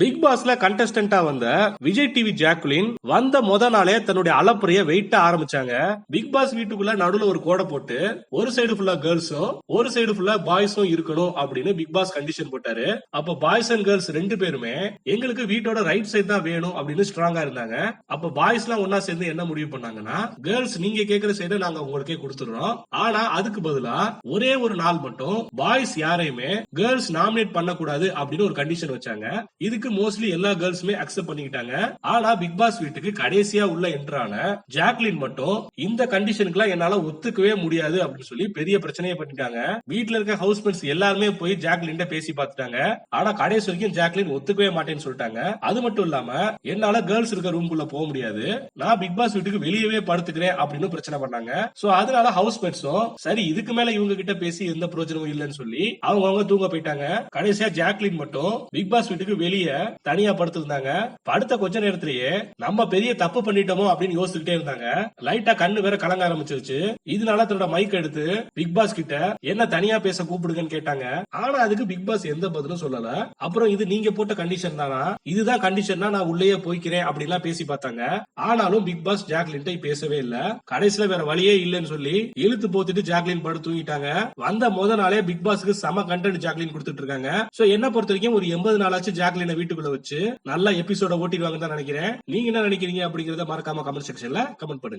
Big பாஸ்ல கண்டஸ்டன்டா வந்த Vijay TV Jacqueline வந்த முத நாளே தன்னுடைய அலப்பறைய வெயிட்ட ஆரம்பிச்சாங்க. பிக் பாஸ் வீட்டுக்குள்ள நடுவுல ஒரு கோடை போட்டு ஒரு சைடு ஃபுல்லா கேர்ள்ஸும் ஒரு சைடு ஃபுல்லா பாய்ஸும் இருக்கணும் அப்படின்னு பிக் பாஸ் கண்டிஷன் போட்டாரு. அப்ப பாய்ஸ் அண்ட் கேர்ள்ஸ் ரெண்டு பேருமே எங்களுக்கு வீட்டோட ரைட் சைடு தான் வேணும் அப்படின்னு ஸ்ட்ராங்கா இருந்தாங்க. அப்ப பாய்ஸ் எல்லாம் ஒன்னா சேர்ந்து என்ன முடிவு பண்ணாங்கன்னா கேர்ள்ஸ் நீங்க கேக்குற சைடு நாங்க உங்களுக்கே கொடுத்துடுறோம். ஆனா அதுக்கு பதிலா ஒரே ஒரு நாள் மட்டும் பாய்ஸ் யாரையுமே கேர்ள்ஸ் நாமினேட் பண்ணக்கூடாது அப்படின்னு ஒரு கண்டிஷன் வச்சாங்க. இதுக்கு மோஸ்ட்லி எல்லா கேர்ள்ஸுமே அக்செப்ட் பண்ணிக்கிட்டாங்க. ஆனா பிக் பாஸ் வீட்டுக்கு கடைசியா உள்ள என்ட்ரான ஜாக்லின் மட்டும் இந்த கண்டிஷனுக்குலாம் என்னால ஒத்துக்கவே முடியாது அப்படின்னு சொல்லி பெரிய பிரச்சனையை பண்ணிட்டாங்க. வீட்டுல இருக்க ஹவுஸ்மேட்ஸ் எல்லாருமே போய் ஜாக்லின் பேசி பார்த்துட்டாங்க. ஆனா கடைசி வரைக்கும் ஜாக்லின் ஒத்துக்கவே மாட்டேன்னு சொல்லிட்டாங்க. அது மட்டும் இல்லாம என்னால கேர்ள்ஸ் இருக்க ரூம்குள்ள போக முடியாது. நான் பிக் பாஸ் வீட்டுக்கு வெளியவே படுத்துக்கிறேன் அப்படின்னு பிரச்சனை பண்ணாங்க. சோ அதனால ஹவுஸ்மேட்ஸும் சரி இதுக்கு மேல இவங்க கிட்ட பேசி எந்த பிரயோஜனமும் இல்லைன்னு சொல்லி அவங்க அவங்க தூங்க போயிட்டாங்க. கடைசியா ஜாக்லின் மட்டும் பிக் பாஸ் வீட்டுக்கு வெளியே தனியா படுத்திருந்தாங்க. படுத்த கொஞ்ச நேரத்திலேயே நம்ம பெரிய தப்பு பண்ணிட்டோமோ அப்படின்னு யோசிச்சுக்கிட்டே இருந்தாங்க. லைட்டா கண்ணு வேற கலங்க ஆரம்பிச்சிருச்சு. இதனால தன்னோட மைக் எடுத்து பிக் பாஸ் கிட்ட என்ன தனியா பேச கூப்பிடுங்கன்னு கேட்டாங்க. ஆனா அதுக்கு பிக் பாஸ் எந்த பதிலும் சொல்லல. அப்புறம் இது நீங்க போட்ட கண்டிஷன் தானா? இதுதான் கண்டிஷன்னா நான் உள்ளேயே போய்க்கிறேன் அப்படின்லாம் பேசி பார்த்தாங்க. ஆனாலும் பிக் பாஸ் ஜாக்லின் பேசவே இல்ல. கடைசியில வேற வழியே இல்லைன்னு சொல்லி இழுத்து போத்துட்டு ஜாக்லின் படு தூங்கிட்டாங்க. வந்த முத நாளே பிக் பாஸ்க்கு சம கண்டென்ட் ஜாக்லின் கொடுத்துட்டு இருக்காங்க. சோ என்ன பொறுத்த வரைக்கும் ஒரு எண்பது நாளாச்சு ஜாக்லின் வீட்டுக்குள்ள வச்சு நல்ல எபிசோட ஓட்டிடுவாங்கன்னு தான் நினைக்கிறேன். நீங்க என்ன நினைக்கிறீங்க அப்படிங்கறத மறக்காம கமெண்ட் செக்ஷன்ல கமெண்ட் பண்ணுங்க.